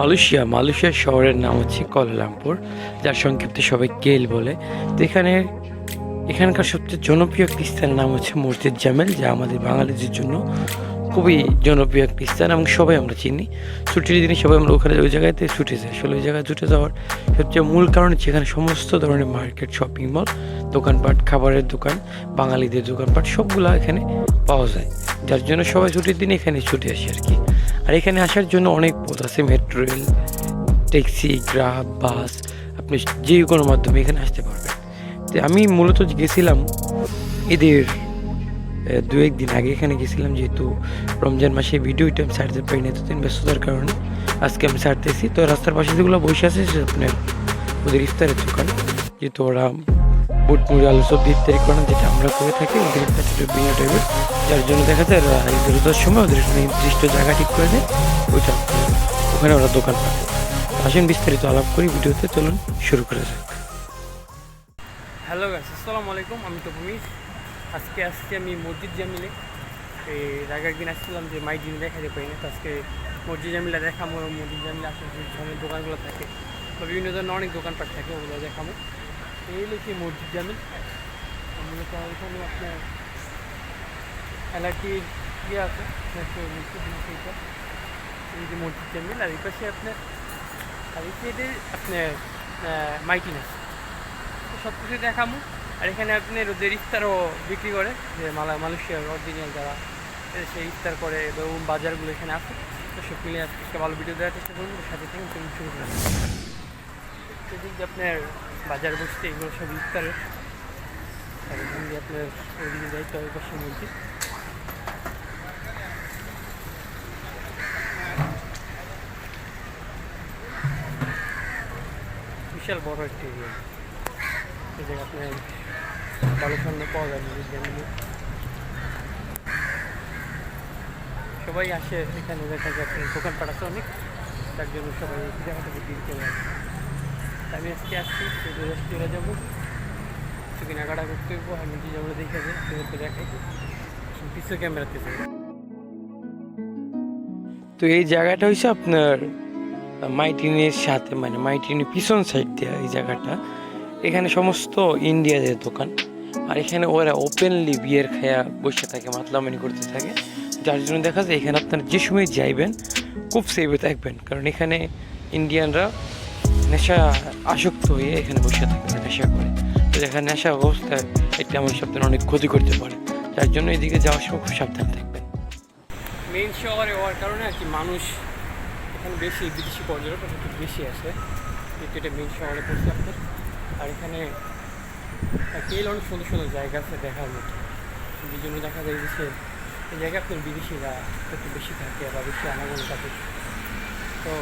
Malaysia. Malaysia শহরের নাম হচ্ছে কলালামপুর যার সংক্ষিপ্তে সবাই কেল বলে। তো এখানে, এখানকার সবচেয়ে জনপ্রিয় একটি স্থানের নাম হচ্ছে মসজিদ জামেল, যা আমাদের বাঙালিদের জন্য খুবই জনপ্রিয় একটি স্থান এবং সবাই আমরা চিনি। ছুটির দিনে সবাই আমরা ওখানে ওই জায়গাতে ছুটে যাই। আসলে ওই জায়গায় ছুটে যাওয়ার সবচেয়ে মূল কারণ হচ্ছে এখানে সমস্ত ধরনের মার্কেট শপিং মল দোকানপাট, খাবারের দোকান, বাঙালিদের দোকানপাট, সবগুলো এখানে পাওয়া যায়। যার জন্য সবাই ছুটির দিনে এখানে ছুটে আসে আর কি। আর এখানে আসার জন্য অনেক পথ আছে metro rail taxi Grab bus আপনি যে কোনো মাধ্যমে এখানে আসতে পারবেন। তো আমি মূলত গেছিলাম এদের দু একদিন আগে এখানে গেছিলাম, যেহেতু রমজান মাসে ভিডিওটা আমি ছাড়তে পারি না এতদিন ব্যস্ততার কারণে আজকে আমি ছাড়তেছি। তো রাস্তার পাশে যেগুলো বসে আছে আপনার ওদের ইফতারের দোকান, যেহেতু ওরা বুট মুড়ি আলু সবজি ইত্যাদি করে না, যেটা আমরা করে থাকি ওদের একটু ভিন্ন টাইপের যার জন্য দেখা যায় রোজার সময় ওদের একটা নির্দিষ্ট জায়গা ঠিক করে দেয় ওইটা ওখানে ওরা দোকান পাবে আসেন বিস্তারিত আলাপ করি ভিডিওতে চলুন শুরু করা যাক। হ্যালো গাইস আসসালামু আলাইকুম আমি তো ভূমি আজকে আজকে আমি মসজিদ জামিলে। এই আগে একদিন আসছিলাম যে মাই জিম দেখাতে পারি না আজকে মসজিদ জামিলা দেখামো মসজিদ জামিলে আসলে যে ধরনের দোকানগুলো থাকে বা বিভিন্ন ধরনের অনেক দোকানপাট থাকে ওগুলো দেখামো। এই কি মসজিদ জামিল মূলত এখানে আপনার এলাকির ইয়ে আছে আপনার এই যে মসজিদ জামিল আর এই পাশে আপনার আর এই সাইডে আপনার মাইটিন আছে তো সব কিছু দেখামো আর এখানে আপনি ওদের ইফতারও বিক্রি করে যে মালা মালয়েশিয়ার অরিজিনাল যারা সেই ইফতার করে এবং বাজারগুলো এখানে আছে তো সব মিলিয়ে আজকে ভালো ভিডিও দেওয়ার চেষ্টা করুন সাথে থেকে শুরু করেন সেদিক আপনার বাজার বসতে এগুলো সব ইফতারের আর আপনার ওইদিকে যাইতে হবে মসজিদ বিশাল বড় একটি এরিয়া। আপনার ভালো স্বর্ণ পাওয়া যায় সবাই আসে এখানে, দেখা যায় আপনার দোকানপাট আছে অনেক। তার জন্য সবাই এই জায়গা থেকে দিন চলে আমি আজকে আসছি রেস্টুরে যাব। কিছু কেনাকাটা করতে হইব, আমি যে যেগুলো দেখে পিছু ক্যামেরাতে তো এই জায়গাটা হচ্ছে আপনার মাইটিনের সাথে মানে মাইটিনের পিছন সাইড দেওয়া এই জায়গাটা। এখানে সমস্ত ইন্ডিয়াদের দোকান। আর এখানে ওরা ওপেনলি বিয়ের খায়া বসে থাকে, মাতলামানি করতে থাকে। যার জন্য দেখা যায়, এখানে আপনারা যে সময় যাইবেন, খুব সেভে থাকবেন। কারণ এখানে ইন্ডিয়ানরা নেশা আসক্ত হয়ে এখানে বসে থাকে, নেশা করে। তো এখানে নেশা অবস্থায় একটি আমার সাথে অনেক ক্ষতি করতে পারে। যার জন্য এদিকে যাওয়ার সময় খুব সাবধান থাকবেন। মেন শহরে হওয়ার কারণে আর কি মানুষ এখানে বেশি বিদেশি পর্যটক একটু বেশি আসে। কিন্তু এটা মেইন শহরে আপনার। আর এখানে কেল অনেক সুন্দর সুন্দর জায়গা আছে দেখার মতো। এই জন্য দেখা যায় যে এই জায়গায় আপনার বিদেশিরা একটু বেশি থাকে বা বেশি আনাগোনা থাকে। তো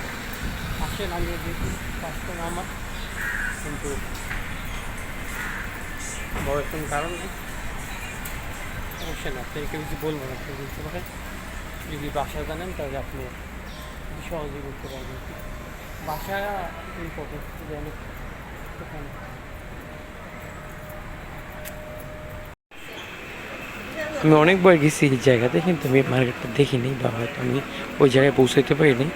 আসেন আমি দেখি পাঁচটা আমার। কিন্তু বড় কোনো কারণ নেই। অবশ্যই না, আপনাকে কিছু বলব না, আপনি বুঝতে পারেন। যদি বাসা জানেন, তাহলে আপনি সহজে বলতে পারবেন। বাসা ইম্পর্টেন্ট আমি অনেকবার গেছি এই জায়গাতে, কিন্তু আমি মার্কেটটা দেখিনি, বা হয়তো আমি ওই জায়গায় পৌঁছাতে পারিনি।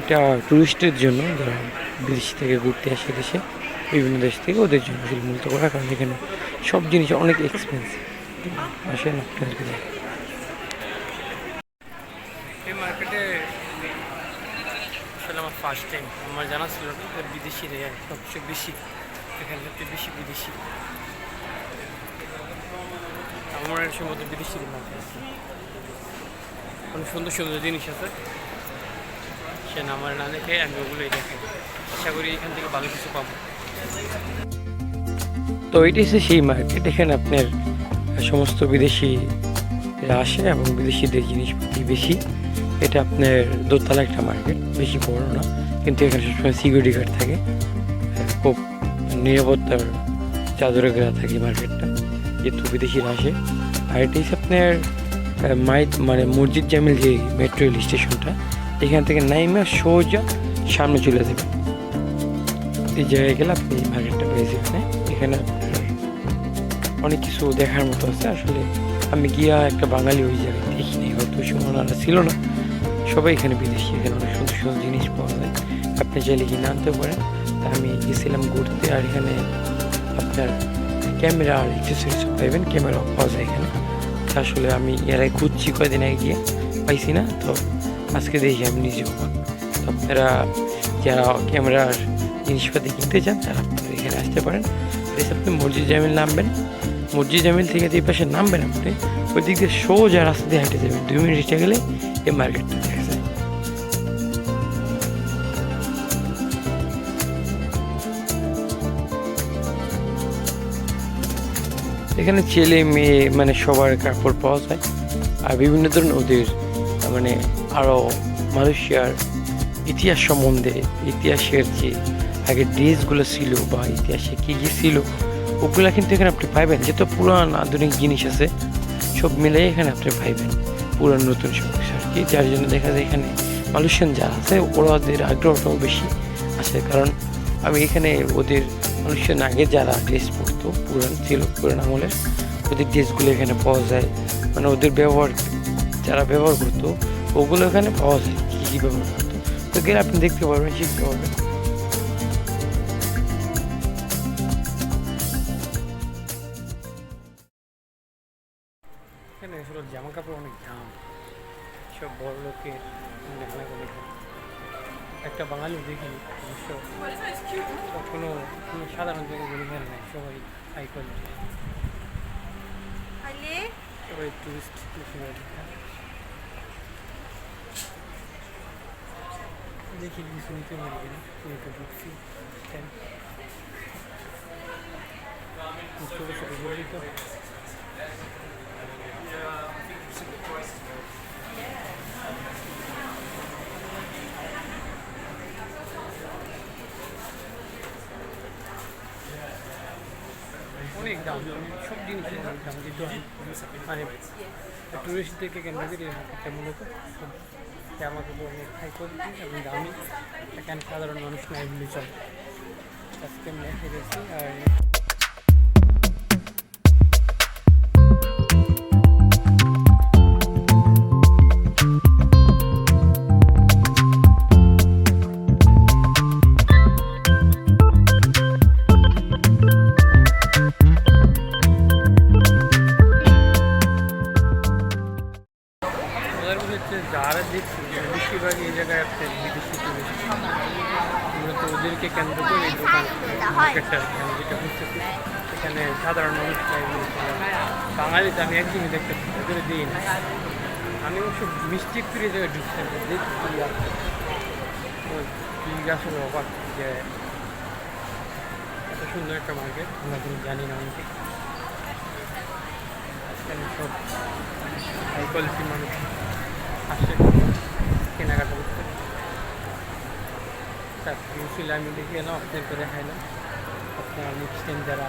এটা টুরিস্টের জন্য, যারা বিদেশ থেকে ঘুরতে আসে দেশে, বিভিন্ন দেশ থেকে ওদের জন্য মূলত করা, কারণ এখানে সব জিনিস অনেক এক্সপেন্সিভ আসেন আপনাদেরকে। এই মার্কেটে আসলে আমার ফার্স্ট টাইম আমার জানা ছিল না বিদেশি রে সবচেয়ে বেশি, এখানে সবচেয়ে বেশি বিদেশি। আমার সম্ভবত বিদেশি মার্কেট অনেক সুন্দর সুন্দর জিনিস আছে। সে আমার না দেখে আমি ওগুলোই দেখাই আশা করি এখান থেকে ভালো কিছু পাবো। তো এটি হচ্ছে সেই মার্কেট এখানে আপনার সমস্ত বিদেশি আসে এবং বিদেশিদের জিনিসপাতি বেশি। এটা আপনার দোতলা একটা মার্কেট বেশি বড় না, কিন্তু এখানে সবসময় সিকিউরিটি গার্ড থাকে। খুব নিরাপত্তার চাদরে ঘেরা থাকে মার্কেটটা যেহেতু বিদেশিরা আসে। আর এটি হচ্ছে আপনার মাই মানে মসজিদ জামিল যে মেট্রো রেল স্টেশনটা এখান থেকে নাইমা সোজা সামনে চলে যাবে। এই জায়গায় গেলে আপনি মার্কেটটা পেয়ে যাবেন এখানে আপনার অনেক কিছু দেখার মতো আছে। আসলে আমি গিয়া একটা বাঙালি ওই জায়গায় দেখিনি, হয়তো সুমনারা ছিল না। সবাই এখানে বিদেশি, এখানে অনেক সুন্দর সুন্দর জিনিস পাওয়া যায়। আপনি চাইলে কিনে আনতে পারেন। তা আমি গেছিলাম ঘুরতে, আর এখানে আপনার ক্যামেরা আর অ্যাক্সেসরিজ পাইবেন, ক্যামেরা পাওয়া যায় এখানে। আসলে আমি এর আগে খুঁজছি কয়দিন আগে গিয়ে, পাইছি না, তো আজকে দেখি আমি নিজেও আপনারা যারা ক্যামেরার জিনিসপাতি কিনতে চান, তারা আপনারা এখানে আসতে পারেন। প্লিজ আপনি মসজিদ জামিল নামবেন। মসজিদ জামিল থেকে যে পাশে নামবেন আপনি ওই দিক দিয়ে সোজা রাস্তা দিয়ে হেঁটে যাবেন। দুই মিনিট হেঁটে গেলে এই মার্কেটটা দেখা যায়। এখানে ছেলে, মেয়ে মানে সবার কাপড় পাওয়া যায়। আর বিভিন্ন ধরনের ওদের মানে আরও মালয়েশিয়ার ইতিহাস সম্বন্ধে, ইতিহাসের যে আগে ড্রেসগুলো ছিল বা ইতিহাসে কী কী ছিল, ওগুলো কিন্তু এখানে আপনি পাইবেন। যত পুরান আধুনিক জিনিস আছে, সব মিলে এখানে আপনি পাইবেন। পুরান নতুন সব আর কি। যার জন্য দেখা যায় এখানে মালয়েশিয়ান যারা আছে ওদের আগ্রহটাও বেশি আছে। কারণ আমি এখানে ওদের মালয়েশিয়ান আগে যারা ড্রেস পরতো, পুরান ছিল, পুরান আমলের, ওদের ড্রেসগুলো এখানে পাওয়া যায়। মানে ওদের ব্যবহার, যারা ব্যবহার করতো ওগুলো এখানে পাওয়া যায় কী কী ব্যবহার করতো তো গেলে আপনি দেখতে পারবেন শিখতে পারবেন। এখানে আসলে জামা কাপড় অনেক দাম। সব বড় লোকের একটা বাঙালি দেখিনি অবশ্য কোনো কোনো সাধারণ জায়গায় বলি নেই সবাই হাই কোয়ালিটি সবাই টুরিস্ট বেশি দেখি কিছু নিতে কিনা পুরোটা ঢুকছি ছোটো ছোটো তো? অনেক দাম, সব জিনিসের অনেক দাম। কিন্তু মানে টুরিস্টদেরকে কেন্দ্র করে মূলত সব আমাকে কাপড় খাই করছি এবং দামি। এখানে সাধারণ মানুষ নাই বলে চলে। আজকে আমি দেখে গেছি আর বাঙালিতে আমি একদিনই দেখতে ওদের দিই না আমি অবশ্য মিষ্টি ফিরে জায়গায় ঢুকছি না, দেখি কি আসলে অবাক যে এত সুন্দর একটা মার্কেট আমরা কিন্তু জানি না অনেকে। সব হাই কোয়ালিটি মানুষ আসে কেনাকাটা করতে। তার ছিল আমি দেখে এলাম আপনাদেরকে দেখাইলাম আপনারা মুসলিম যারা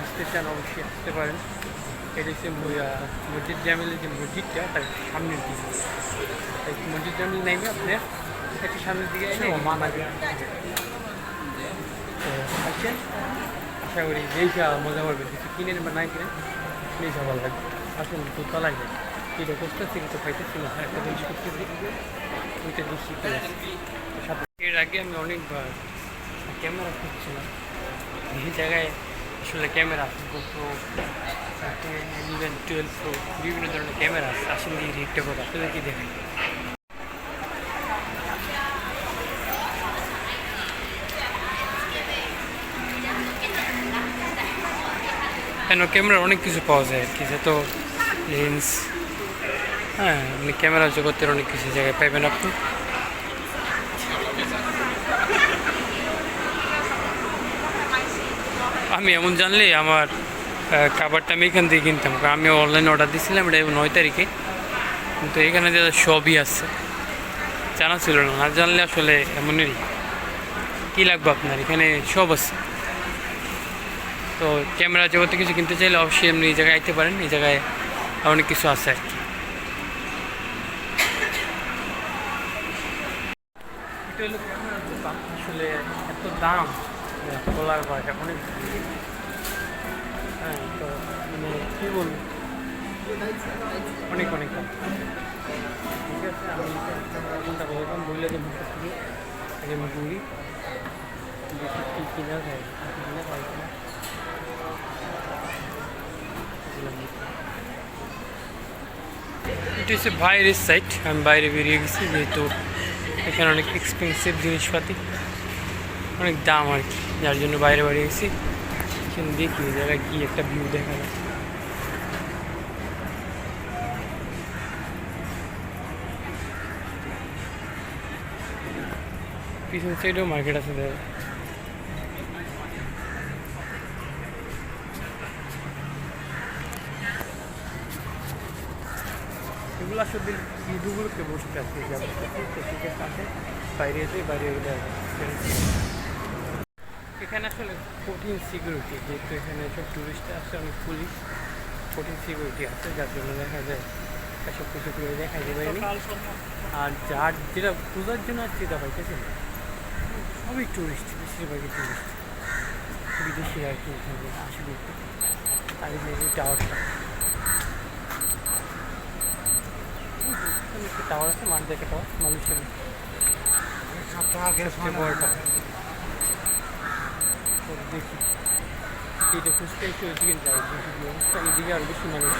আসতে চান অবশ্যই আসতে পারেন। এটা হচ্ছে মসজিদ জামিলের যে মসজিদটা, তার সামনের দিকে। মসজিদ জামিল নেইবে আপনার একটু সামনের দিকে মামা তো আসছেন আশা করি যেইটা মজা করবে কিছু কিনে নেবেন নাই কিনে নিজে ভালো লাগবে। আসুন তো তলায় যায় এটা করতেছি কিন্তু পাইতেছি না একটা জিনিস করতেছি। ওইটা দৃষ্টি এর আগে আমি অনেকবার ক্যামেরা খুঁজছিলাম। এই জায়গায় আসলে ক্যামেরা গোপ্রো টুয়েলভ বিভিন্ন ধরনের ক্যামেরা আছে আসলে এই রেটটা কথা আপনাদেরকে দেখাই কেন ক্যামেরার অনেক কিছু পাওয়া যায় আর কি তো লেন্স হ্যাঁ মানে ক্যামেরা জগতের অনেক কিছু জায়গায় পাইবেন আপনি। আমি এমন জানলে আমার খাবারটা আমি এখান থেকে কিনতাম। আমি অনলাইনে অর্ডার দিয়েছিলাম এটা নয় তারিখে। কিন্তু এখানে যে সবই আছে, জানা ছিল না। না জানলে আসলে এমনই। কী লাগবে আপনার? এখানে সব আছে। তো ক্যামেরা জগতে কিছু কিনতে চাইলে অবশ্যই আপনি এই জায়গায় আইতে পারেন। এই জায়গায় অনেক কিছু আছে আর কি। আসলে এত দাম? বলার পরে অনেক হ্যাঁ তো মানে কী বলব? অনেক অনেক ঠিক আছে, আমি কোনটা বললাম, বললে তো মুখে শুরু আগে আমি ঘুরি দেখি কী কিনা যায় কিনা কিনা এটা হচ্ছে বাইরের সাইড আমি বাইরে বেরিয়ে গেছি, যেহেতু এখানে অনেক এক্সপেন্সিভ জিনিসপাতি, অনেক দাম আর কি, যার জন্য বাইরে বেরিয়ে গেছি। এখানে দেখি যারা কি একটা ভিউ দেখা যায় পিছন সাইডেও মার্কেট আছে দাদা এগুলো আসলে ইঁদুগুলোকে বসতে আছে ঠিক আছে বাইরে এসে বাইরে গেলে এখানে আসলে কঠিন সিকিউরিটি যেহেতু এখানে সব টুরিস্ট আসে অনেক পুলিশ কঠিন সিকিউরিটি আছে যার জন্য দেখা যায় সব কিছু করে দেখা যায় আর যার যেটা পূজার জন্য আসছে এটা পাইতেছে না সবই টুরিস্ট বেশিরভাগই টুরিস্ট বিদেশি আর কি এখানে আসে ঘুরতে আর এই টাওয়ারটা টাওয়ার আছে মাঠ দেখে টাওয়ার মানুষের সবচেয়ে বড় টাওয়ার তো দেখি এটা খুঁজতে একটু ওইদিকে আরও বেশি মানুষ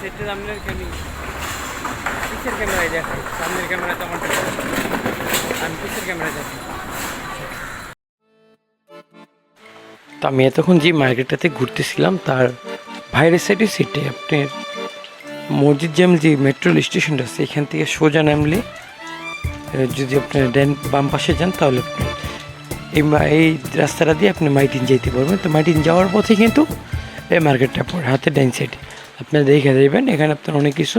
সেটা আপনার কেন পিছের ক্যামেরায় দেখাই সামনের ক্যামেরা তো আমার আমি ক্যামেরায় দেখাই তো আমি এতক্ষণ যে মার্কেটটাতে ঘুরতেছিলাম, তার বাইরের সাইডে সিটে আপনার মসজিদ জ্যাম যে মেট্রো স্টেশনটা আছে, এখান থেকে সোজা নামলে যদি আপনার ড্যান বাম পাশে যান, তাহলে আপনি এই এই রাস্তাটা দিয়ে আপনি মাইটিন যেতে পারবেন। তো মাইটিন যাওয়ার পথে কিন্তু এই মার্কেটটা পড়ে, হাতে ডাইন সাইডে। আপনার দেখে দেবেন এখানে আপনার অনেক কিছু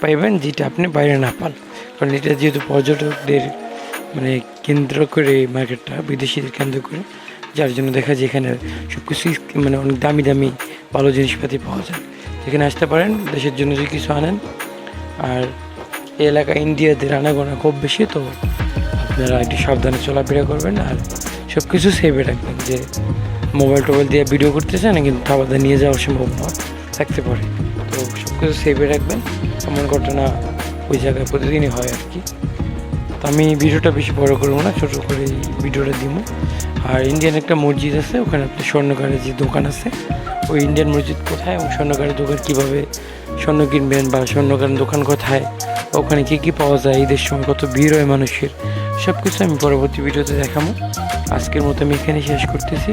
পাইবেন যেটা আপনি বাইরে না পান। কারণ এটা যেহেতু পর্যটকদের মানে কেন্দ্র করে এই মার্কেটটা, বিদেশিদের কেন্দ্র করে, যার জন্য দেখা যায় এখানে সব কিছুই মানে অনেক দামি দামি ভালো জিনিসপাতি পাওয়া যায়। এখানে আসতে পারেন, দেশের জন্য যে কিছু আনেন। আর এই এলাকা ইন্ডিয়াদের আনাগোনা খুব বেশি, তো আপনারা একটু সাবধানে চলাফেরা করবেন আর সব কিছু সেভে রাখবেন যে মোবাইল টোবাইল দিয়ে ভিডিও করতেছেন, কিন্তু খাবার নিয়ে যাওয়া সম্ভব না থাকতে পারে। তো সব কিছু সেভে রাখবেন। এমন ঘটনা ওই জায়গায় প্রতিদিনই হয় আর কি। তো আমি ভিডিওটা বেশি বড় করব না, ছোটো করে ভিডিওটা দিব। আর ইন্ডিয়ান একটা মসজিদ আছে, ওখানে আপনি স্বর্ণকারের যে দোকান আছে, ওই ইন্ডিয়ান মসজিদ কোথায় এবং স্বর্ণকারের দোকান কীভাবে স্বর্ণ কিনবেন বা স্বর্ণকারের দোকান কোথায় ওখানে কী কী পাওয়া যায়, ঈদের সময় কত ভিড় হয় মানুষের সব কিছু আমি পরবর্তী ভিডিওতে দেখাবো। আজকের মতো আমি এখানে শেষ করতেছি।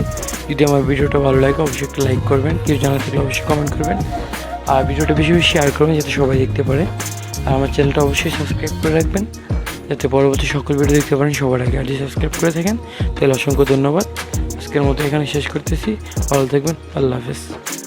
যদি আমার ভিডিওটা ভালো লাগে, অবশ্যই একটা লাইক করবেন, কেউ জানা থাকলে অবশ্যই কমেন্ট করবেন। আর ভিডিওটা বেশি বেশি শেয়ার করবেন, যাতে সবাই দেখতে পারে। আর আমার চ্যানেলটা অবশ্যই সাবস্ক্রাইব করে রাখবেন। যাতে পরবর্তী সকল ভিডিও দেখতে পারেন, সবার আগে যদি সাবস্ক্রাইব করে থাকেন। তাহলে অসংখ্য ধন্যবাদ। আজকের মতো এখানে শেষ করতেছি। ভালো থাকবেন। আল্লাহ হাফেজ।